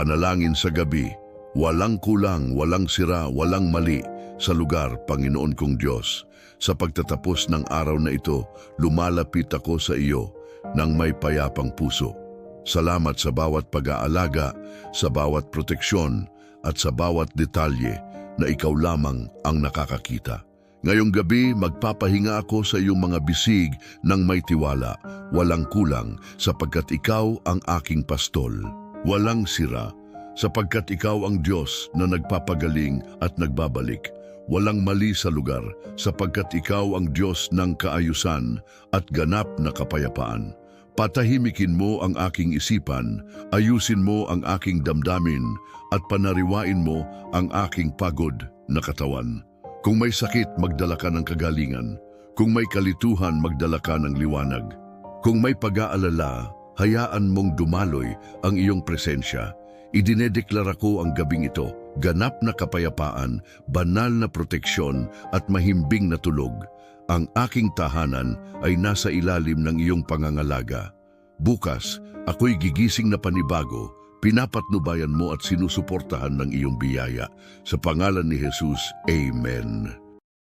panalangin sa gabi, walang kulang, walang sira, walang mali sa lugar, Panginoon kong Diyos. Sa pagtatapos ng araw na ito, lumalapit ako sa iyo ng may payapang puso. Salamat sa bawat pag-aalaga, sa bawat proteksyon, at sa bawat detalye na ikaw lamang ang nakakakita. Ngayong gabi, magpapahinga ako sa iyong mga bisig ng may tiwala, walang kulang, sapagkat ikaw ang aking pastol. Walang sira, sapagkat ikaw ang Diyos na nagpapagaling at nagbabalik. Walang mali sa lugar, sapagkat ikaw ang Diyos ng kaayusan at ganap na kapayapaan. Patahimikin mo ang aking isipan, ayusin mo ang aking damdamin, at panariwain mo ang aking pagod na katawan. Kung may sakit, magdala ka ng kagalingan. Kung may kalituhan, magdala ka ng liwanag. Kung may pag-aalala, hayaan mong dumaloy ang iyong presensya. Idinedeklara ko ang gabing ito, ganap na kapayapaan, banal na proteksyon at mahimbing na tulog. Ang aking tahanan ay nasa ilalim ng iyong pangangalaga. Bukas, ako'y gigising na panibago, pinapatnubayan mo at sinusuportahan ng iyong biyaya. Sa pangalan ni Jesus, Amen.